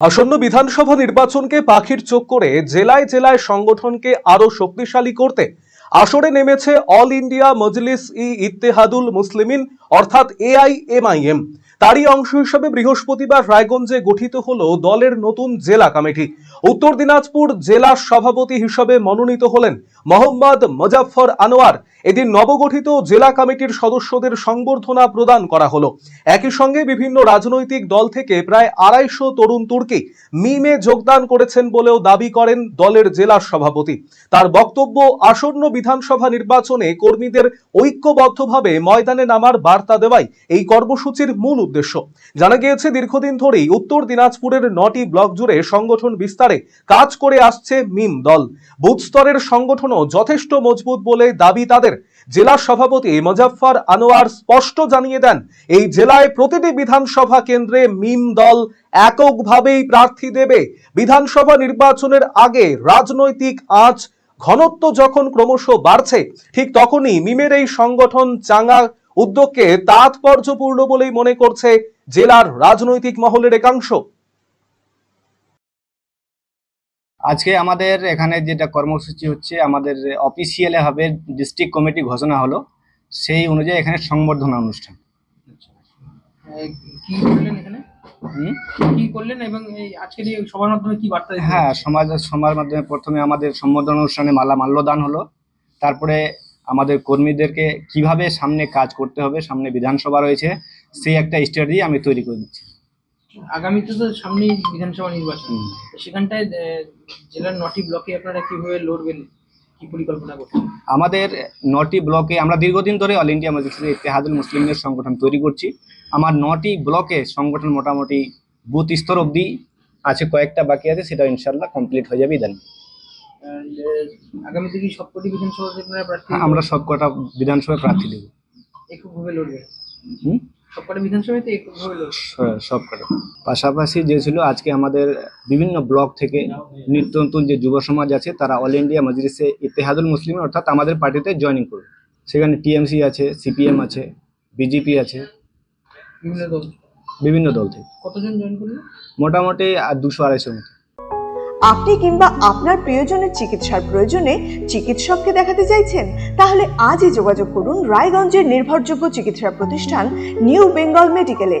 আসন্ন বিধানসভা নির্বাচনকে পাখির চোখ করে জেলায় জেলায় সংগঠনকে আরও শক্তিশালী করতে আসরে নেমেছে অল ইন্ডিয়া মজলিস ই ইত্তেহাদুল মুসলিমিন, অর্থাৎ এআইএমআইএম। তারই অংশ হিসেবে বৃহস্পতিবার রায়গঞ্জে গঠিত হল দলের নতুন জেলা কমিটি। উত্তর দিনাজপুর জেলা সভাপতি হিসেবে মনোনীত হলেন মোহাম্মদ মুজাফফর আনোয়ার। এদিন নবগঠিত জেলা কমিটির সদস্যদের সংবর্ধনা প্রদান করা হলো। একই সঙ্গে বিভিন্ন রাজনৈতিক দল থেকে প্রায় আড়াইশো তরুণ তুর্কি মিমে যোগদান করেছেন বলেও দাবি করেন দলের জেলা সভাপতি। তার বক্তব্য, আসন্ন বিধানসভা নির্বাচনে কর্মীদের ঐক্যবদ্ধভাবে ময়দানে নামার বার্তা দেওয়াই এই কর্মসূচির মূল উদ্দেশ্য। জানা গিয়েছে, দীর্ঘদিন ধরেই উত্তর দিনাজপুরের নটি ব্লক জুড়ে সংগঠন বিস্তারে কাজ করে আসছে মিম দল। বুথ স্তরের সংগঠনও যথেষ্ট মজবুত বলে দাবি তাদের। জেলা সভাপতি মুজাফফর আনোয়ার স্পষ্ট জানিয়ে দেন, এই জেলায় প্রতিটি বিধানসভা কেন্দ্রে মিম দল এককভাবেই প্রার্থী দেবে। বিধানসভা নির্বাচনের আগে রাজনৈতিক আঁচ, ঘনত্ব যখন ক্রমশ বাড়ছে, ঠিক তখনই মিমের এই সংগঠন চাঙ্গা উদ্যোগকে তাৎপর্যপূর্ণ বলেই মনে করছে জেলার রাজনৈতিক মহলের একাংশ। আজকে আমাদের এখানে যেটা কর্মসূচি হচ্ছে আমাদের অফিসিয়ালে হবে ডিস্ট্রিক্ট কমিটি ঘোষণা হলো। সেই অনুযায়ী এখানে সংবর্ধনা অনুষ্ঠান। কি করলেন এখানে? কি করলেন এবং এই আজকের এই সবার মাধ্যমে কি বার্তা হ্যাঁ সমাজ সমাজ মাধ্যমে প্রথমে আমাদের সম্বর্ধনা অনুষ্ঠানে মালা মাল্যদান হলো। তারপরে আমাদের কর্মীদেরকে কীভাবে সামনে কাজ করতে হবে সামনে বিধানসভা রয়েছে সেই একটা স্ট্র্যাটেজি আমি তৈরি করে দিচ্ছি। আগামীতে তো সামনেই বিধানসভা নির্বাচন। সেখানটায় জেলার নটি ব্লকে আপনারা কীভাবে লড়বেন? কি পরিকল্পনা করছেন? আমাদের নটি ব্লকে আমরা দীর্ঘদিন ধরে অল ইন্ডিয়া মজলিসের ইতিহাদুল মুসলিমদের সংগঠন তৈরি করছি। আমার নটি ব্লকে সংগঠন মোটামুটি বুথ স্তর অবধি আছে কয়েকটা বাকি আছে সেটা ইনশাল্লাহ কমপ্লিট হয়ে যাবে ইদানিং। আগামীতে কি সবকটি হ্যাঁ, আমরা সব কটা বিধানসভায় প্রার্থী দেব। এককভাবে লড়বেন? হুম? সবকটা বিধানসভাতে এককভাবে লড়বেন স- সব পাশাপাশি যে ছিল আজকে আমাদের বিভিন্ন ব্লক থেকে নিত্য নতুন যে যুব সমাজ আছে তারা অল ইন্ডিয়া মজলিসে ইতিহাদুল মুসলিম অর্থাৎ আমাদের পার্টিতে জয়েনিং করবে। সেখানে টিএমসি আছে সিপিএম আছে বিজেপি আছে বিভিন্ন দল। থেকে। কতজন জয়েন করলেন মোটামুটি আর দুশো আড়াইশোর মতো। আপনি কিংবা আপনার প্রিয়জনের চিকিৎসার প্রয়োজনে চিকিৎসককে দেখাতে চাইছেন? তাহলে আজই যোগাযোগ করুন রায়গঞ্জের নির্ভরযোগ্য চিকিৎসা প্রতিষ্ঠান, নিউ বেঙ্গল মেডিকেলে।